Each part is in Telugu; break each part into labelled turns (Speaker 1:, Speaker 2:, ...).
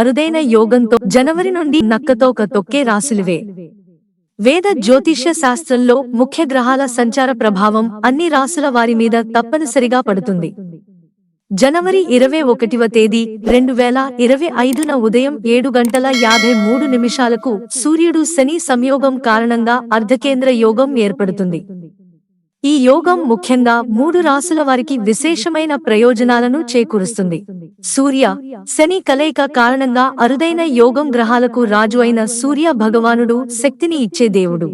Speaker 1: అరుదైన యోగంతో జనవరి నుండి నక్కతోక తొక్కే రాశులివే వేద జ్యోతిష్య శాస్త్రంలో ముఖ్య గ్రహాల సంచార ప్రభావం అన్ని రాసుల వారి మీద తప్పనిసరిగా పడుతుంది. జనవరి ఇరవై ఒకటివ తేదీ రెండు వేల ఇరవై ఐదున ఉదయం ఏడు గంటల యాభై మూడు నిమిషాలకు సూర్యుడు శని సంయోగం కారణంగా అర్ధకేంద్ర యోగం ఏర్పడుతుంది. ఈ యోగం ముఖ్యంగా మూడు రాసుల వారికి విశేషమైన ప్రయోజనాలను చేకూరుస్తుంది. సూర్య శని కలయిక కారణంగా అరుదైన యోగం గ్రహాలకు రాజు అయిన సూర్య భగవానుడు శక్తిని ఇచ్చే దేవుడు.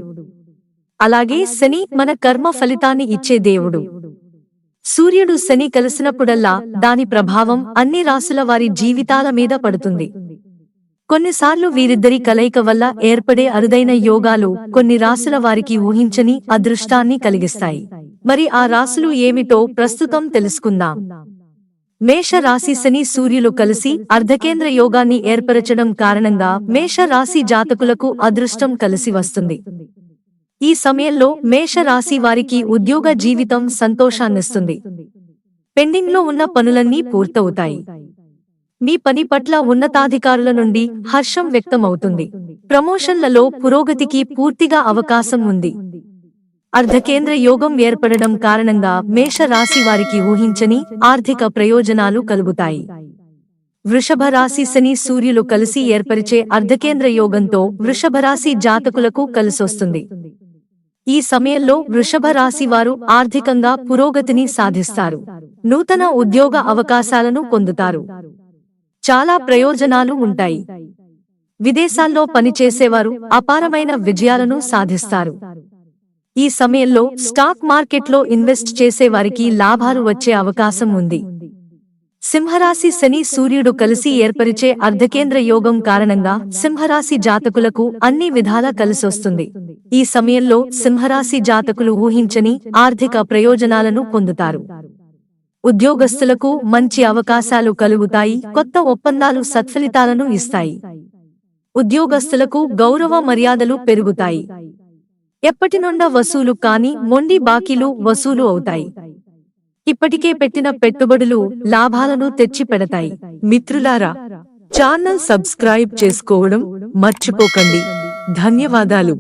Speaker 1: అలాగే శని మన కర్మ ఫలితాన్ని ఇచ్చే దేవుడు. సూర్యుడు శని కలిసినప్పుడల్లా దాని ప్రభావం అన్ని రాసుల వారి జీవితాల మీద పడుతుంది. కొన్నిసార్లు వీరిద్దరి కలయిక వల్ల ఏర్పడే అరుదైన యోగాలు కొన్ని రాసుల వారికి ఊహించని అదృష్టాన్ని కలిగిస్తాయి. మరి ఆ రాసులు ఏమిటో ప్రస్తుతం తెలుసుకుందాం. మేష రాశి శని సూర్యులు కలిసి అర్ధకేంద్ర యోగాన్ని ఏర్పరచడం కారణంగా మేష రాశి జాతకులకు అదృష్టం కలిసి వస్తుంది. ఈ సమయంలో మేష రాశి వారికి ఉద్యోగ జీవితం సంతోషాన్నిస్తుంది. పెండింగ్లో ఉన్న పనులన్నీ పూర్తవుతాయి. మీ పని పట్ల ఉన్నతాధికారుల నుండి హర్షం వ్యక్తమవుతుంది. ప్రమోషన్లలో పురోగతికి పూర్తిగా అవకాశం ఉంది. అర్ధకేంద్ర యోగం ఏర్పడడం కారణంగా మేష రాశి వారికి ఊహించని ఆర్థిక ప్రయోజనాలు కలుగుతాయి. వృషభ రాశి శని సూర్యులు కలిసి ఏర్పరిచే అర్ధకేంద్ర యోగంతో వృషభ రాశి జాతకులకు కలిసొస్తుంది. ఈ సమయంలో వృషభ రాశి వారు ఆర్థికంగా పురోగతిని సాధిస్తారు. నూతన ఉద్యోగ అవకాశాలను పొందుతారు. చాలా ప్రయోజనాలు ఉంటాయి. విదేశాల్లో పనిచేసేవారు అపారమైన విజయాలను సాధిస్తారు. ఈ సమయంలో స్టాక్ మార్కెట్లో ఇన్వెస్ట్ చేసేవారికి లాభాలు వచ్చే అవకాశం ఉంది. సింహరాశి శని సూర్యుడు కలిసి ఏర్పరిచే అర్ధకేంద్ర యోగం కారణంగా సింహరాశి జాతకులకు అన్ని విధాలా కలిసొస్తుంది. ఈ సమయంలో సింహరాశి జాతకులు ఊహించని ఆర్థిక ప్రయోజనాలను పొందుతారు. ఉద్యోగస్తులకు మంచి అవకాశాలు కలుగుతాయి కొత్త ఒప్పందాలు సత్ఫలితాలను ఇస్తాయి. ఉద్యోగస్తులకు గౌరవ మర్యాదలు పెరుగుతాయి. ఎప్పటినుండ వసూలు కాని మొండి బాకీలు వసూలు అవుతాయి. ఇప్పటికే పెట్టిన పెట్టుబడులు లాభాలను తెచ్చి పెడతాయి మిత్రులారా ఛానల్ సబ్స్క్రైబ్ చేసుకోవడం మర్చిపోకండి. ధన్యవాదాలు.